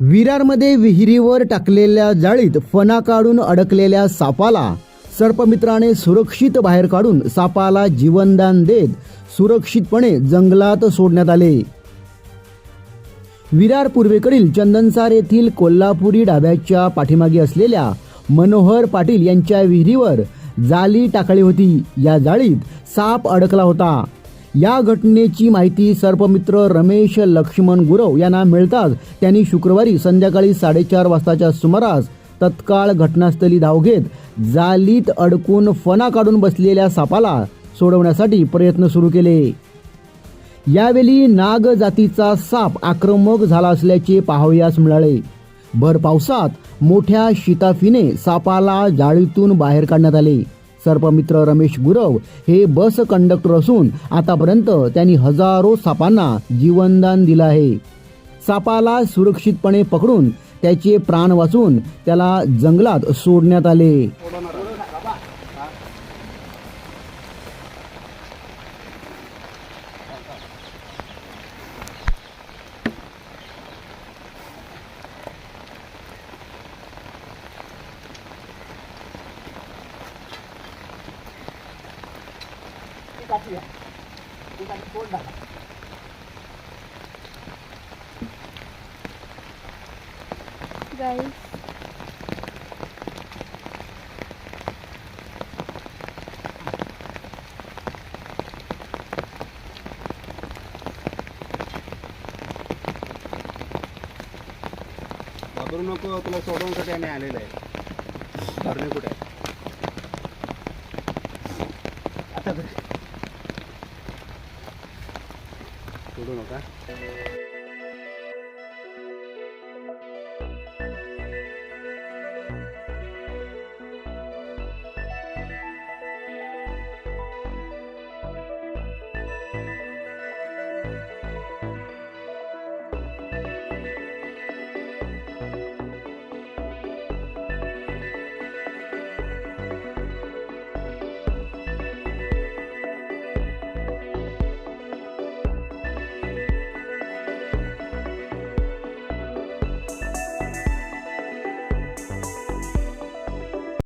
विरारमध्ये विहिरीवर टाकलेल्या जाळीत फणा काढून अडकलेल्या सापाला सर्पमित्राने सुरक्षित बाहेर काढून सापाला जीवनदान देत सुरक्षितपणे जंगलात सोडण्यात आले. विरार पूर्वेकडील चंदनसार येथील कोल्हापुरी डाब्याच्या पाठीमागे असलेल्या मनोहर पाटील यांच्या विहिरीवर जाळी टाकली होती. या जाळीत साप अडकला होता. या घटनेची माहिती सर्पमित्र रमेश लक्ष्मण गुरव यांना मिळताच त्यांनी शुक्रवारी संध्याकाळी साडेचार वाजताच्या सुमारास तत्काळ घटनास्थळी धाव घेत जालीत अडकून फणा काढून बसलेल्या सापाला सोडवण्यासाठी प्रयत्न सुरू केले. यावेळी नाग जातीचा साप आक्रमक झाला असल्याचे पाहावयास मिळाले. भर पावसात मोठ्या शिताफीने सापाला जाळीतून बाहेर काढण्यात आले. सर्पमित्र रमेश गुरव हे बस कंडक्टर असून आतापर्यंत त्यांनी हजारो सापांना जीवनदान दिलं आहे. सापाला सुरक्षितपणे पकडून त्याचे प्राण वाचून त्याला जंगलात सोडण्यात आले. Guys. घाबरू नको तुला सोडवण्यासाठी आम्ही आलेलो आहे. कुठे आहे? सोडू नका ¿eh?